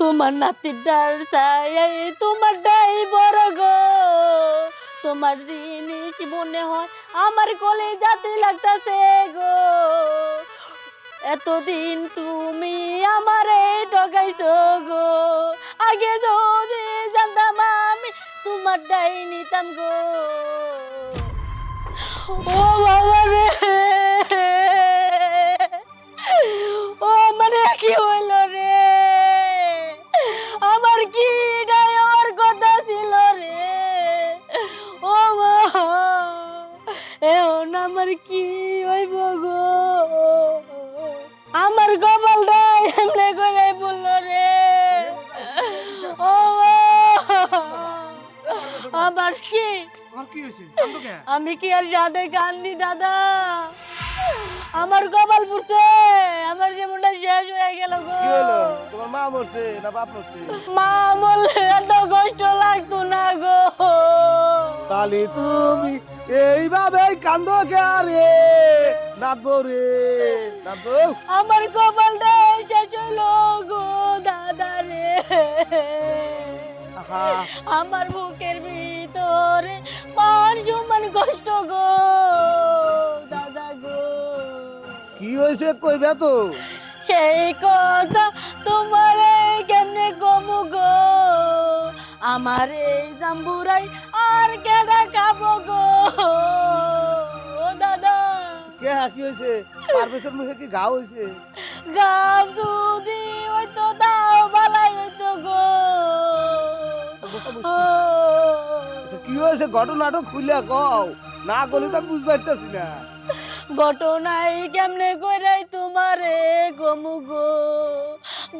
তোমার নাতির ডার চাই তোমার ডাই বড় গো। তোমার জিনিস মনে হয় আমার কলে যাতে লাগতাছে গো। এতদিন তুমি আমারে ঠকাইছো গো। আগে যদি জানতাম আমি তোমার ডাই নিতাম গো। ও বাবা রে। এখন আমার কি হইব গো? আমার কপালটা এমনি করে বলল রে। ও আমার কি আমি কি আর সাথে কান্দি দাদা? আমার কপাল পুড়ছে আমার যে জীবনটা শেষ হয়ে গেল গো। কি হলো? তোমার মা মরছে না বাপ মরছে? মা বললে এত কষ্ট লাগতো না গো। তাহলে তুমি এইভাবে কান্দো কে রে নাচবো রে নাচবো। আমার কপালটা শেষ হলো গো দাদা রে। আমার বুকের ভিতরে মান সমান কষ্ট গো দাদা গো। কি হয়েছে কইবে তো? সেই কথা তোমার কেমনে কমু গো? আমার এই জাম্বুরাই আর কেডা খাব গো? ও দাদা। কে মুখে কি ঘা যদি ওই তো দাও বালাই হইতো গো। আচ্ছা, কি হয়েছে? ঘটনাটা খুলে কও। না গলি তো আমি বুঝতে পারতেছি না। ঘটনাই কেমনে কইরাই তোমারে গমু গো?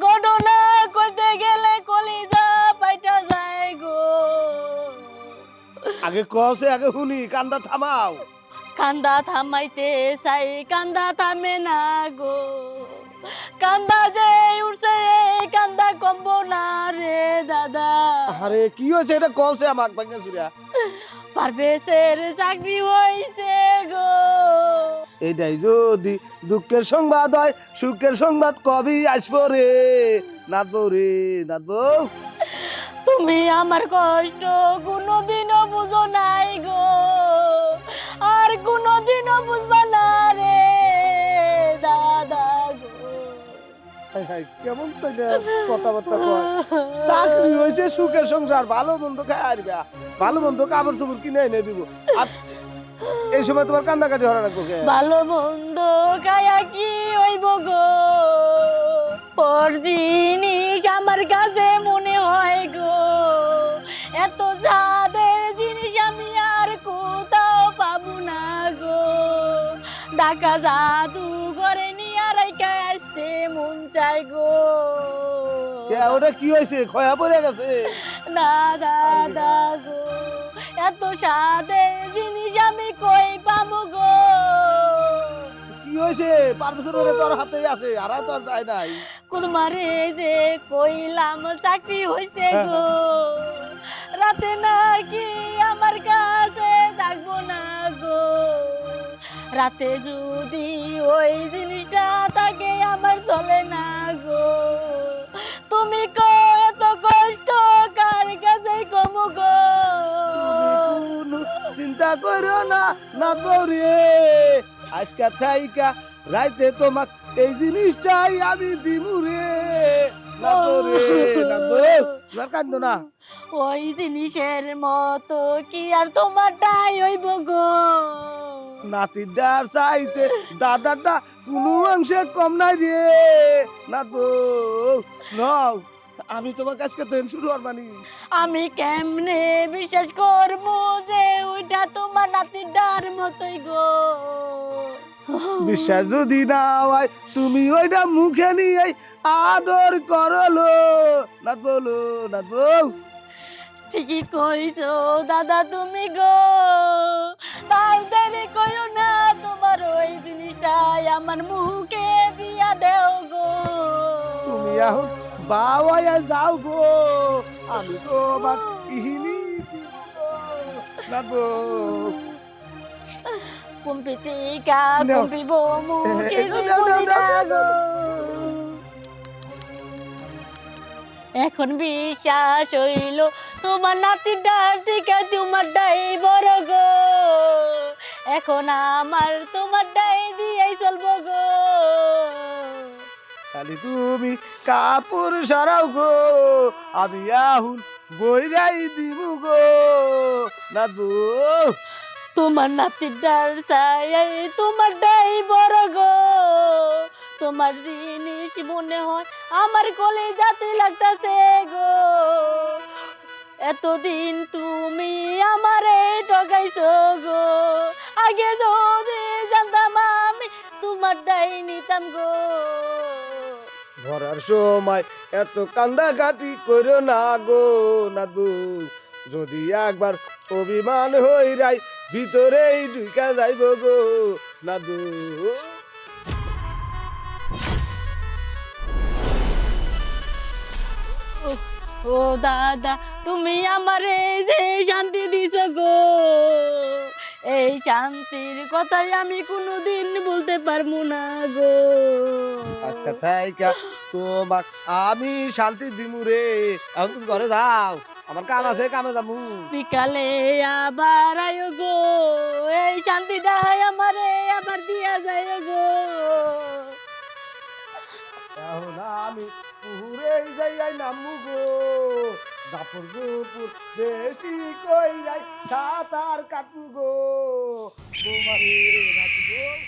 ঘটনা করতে গেলে কলিজা পাইটা যায়। আগে কসে আগে শুনি কান্দা থামাও। কান্দা থামাইতে চাই কান্দা থামে না গো। কান্দা যে উঠছে কান্দা কমবো না রে দাদা। আরে কি হয়েছে? এটা কসে আমাক ভাঙ্গা সুরিয়া পারভেজের চাকরি হইছে গো। এইটাই যদি দুঃখের সংবাদ হয় সুখের সংবাদ কবি আসব রে। নাচবো রে নাচবো। তুমি আমার কষ্ট কোনোদিনও বুঝো নাই গো। আর কোনোদিনও বুঝবা না রে দাদা গো। কেমন তো কথাবার্তা কয়? চাকরি হয়েছে সুখের সংসার ভালো মন্দ খাই আরবা ভালো মন্দ কাপড় চোপড় কিনে এনে দিব। আর এই সময় তোমার কান্দাকাটি হরা রাখব ভালো মন্দ খায়া কি হইব গো? ঢাকা জাদু করে নিয়ে রাইকা আসতে মন চাই গো। ওটা কি হয়েছে? খয়া পড়ে গেছে। না দাদা গো। এত সাদের জিনিস আমি কই পাবো গো? কি হয়েছে? পারমিশন ওরে তোর হাতেই আছে আর তো আর যায় নাই। কুরমারে যে কইলাম চাকরি হইছে গো? রাতে নাকি আমার কাছে থাকব না রাতে যদি ওই জিনিসটা থাকে আমার চলে না গো। তুমি কো এত কষ্ট কার কাছে কমু গো? চিন্তা করো না নাচবো রে আজকা থাইকা রাইতে তোমাক এই জিনিসটাই আমি দিমু রে। নাচবো রে নাচবো তোমার কান্দো না। ওই জিনিসের মতো কি আর তোমারটাই হইব গো? নাতির ডার চাইতে দাদারটা কোনো অংশে কম নাই রে। নাচবো নাও আমি তোমার কাছকে তেন শুরু আর মানি আমি কেমনে বিশ্বাস করব যে ওইটা তোমার নাতির ডার মতোই গো? বিশ্বাস যদি না হয় তুমি ওইটা মুখে নিয়ে আদর করল। নাচবো নাচবো ঠিকই কইছো দাদা তুমি গো। আমার মুখে দিয়া দেও গো। তুমি এখন বাবায় যাও গো। আমি তো এখন বিশ্বাস হইল তোমার নাতির ডার থেকে তোমার ডাই বড় গো। এখন আমার তোমার ডাই দিয়েই চলবো গো। খালি তুমি কাপড় সারাও গো আমি আহুন বইরাই দিব গো। নাদবু তোমার নাতির ডার চাই তোমার ডাই বড় গো। তোমার জিনিস মনে হয় আমার কলে যাতে লাগতাছে গো। এতদিন তুমি আমারে ঠকাইছো গো। আগে যদি জানতাম আমি তোমার ডাই নিতাম গো। ধরার সময় এত কান্দা কাটি করো না গো নাদবু যদি একবার অভিমান হই রাই ভিতরেই ঢুকা যাইব গো নাদু। ও দাদা তুমি আমারে যে শান্তি দিছ গো। এই শান্তির কথাই আমি কোনোদিন বলতে পারব না গো। আজকে থাইকা তোমাক আমি শান্তি দিমু রে। এখন তুমি ঘরে যাও। আমার কাম আছে কামে যাব বিকালে আবার আয়ো গো। এই শান্তিটা আমারে আবার দিয়া যায় গো। এখন আমি পুরে যাই আই নামু গো। দাপর গুপুর বেশি কই যাই সাতার কাটু গো। তোমারে